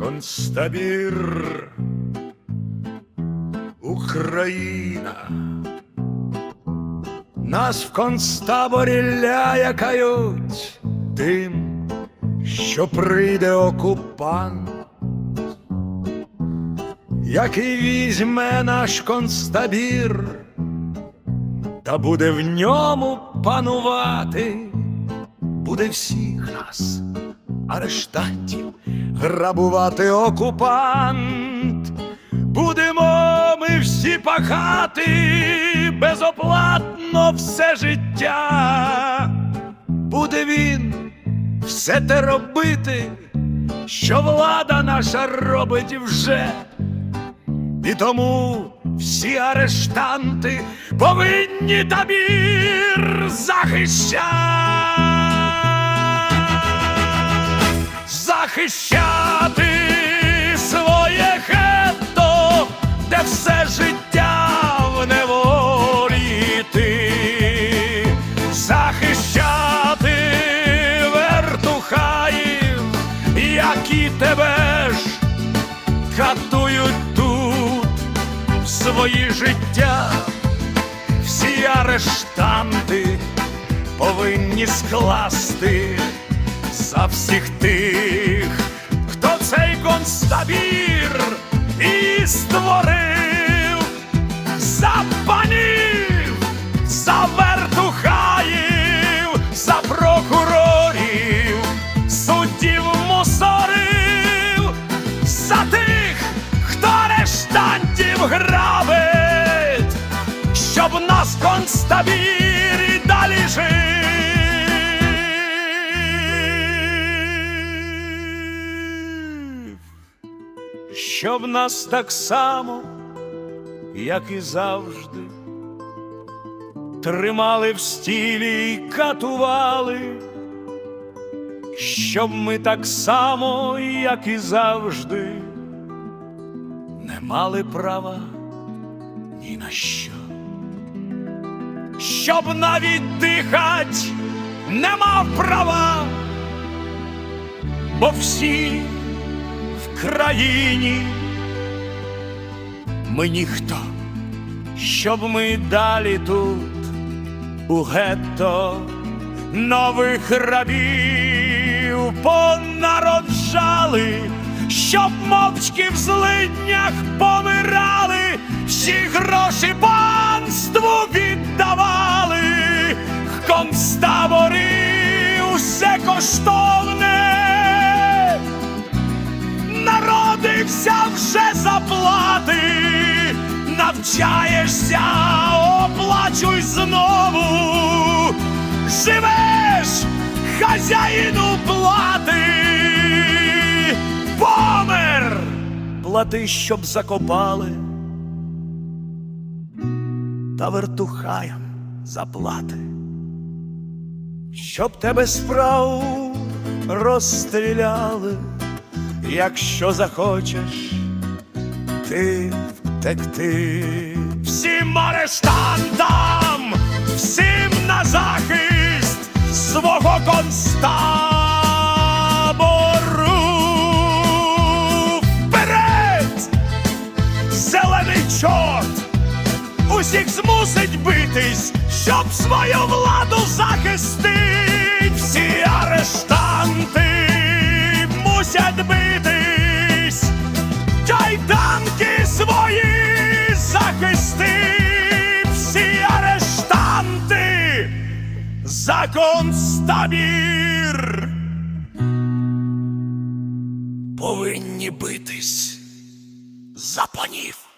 концтабір, Україна. Нас в концтаборі лякають тим, що прийде окупант, який візьме наш концтабір, та буде в ньому панувати, буде всіх нас, арештантів, грабувати окупант. Будемо ми всі пахати безоплатно все життя. Буде він все те робити, що влада наша робить вже. І тому всі арештанти повинні табір захищати, захищати все життя в неволі ти, захищати вертухаїв, які тебе ж катують тут. Свої життя, всі арештанти повинні скласти за всіх тих, хто цей концтабір і створив грабить, щоб нас концтабір і далі жив, щоб нас так само, як і завжди, тримали в стілі і катували, щоб ми так само, як і завжди, мали права ні на що. Щоб навіть дихать не мав права, бо всі в країні ми ніхто, щоб ми далі тут у гетто нових рабів понароджали, щоб мовчки в злиднях помирали, всі гроші панству віддавали, в концтаборі усе коштовне. Народився вже заплати, навчаєшся, оплачуй знову, живеш, хазяїну плати, плати, щоб закопали, та вертухаям заплати, щоб тебе справу розстріляли. Якщо захочеш ти втекти. Всім арештантам, усіх змусить битись, щоб свою владу захистить. Всі арештанти мусять битись, кайданки свої захисти, всі арештанти за концтабір повинні битись за панів.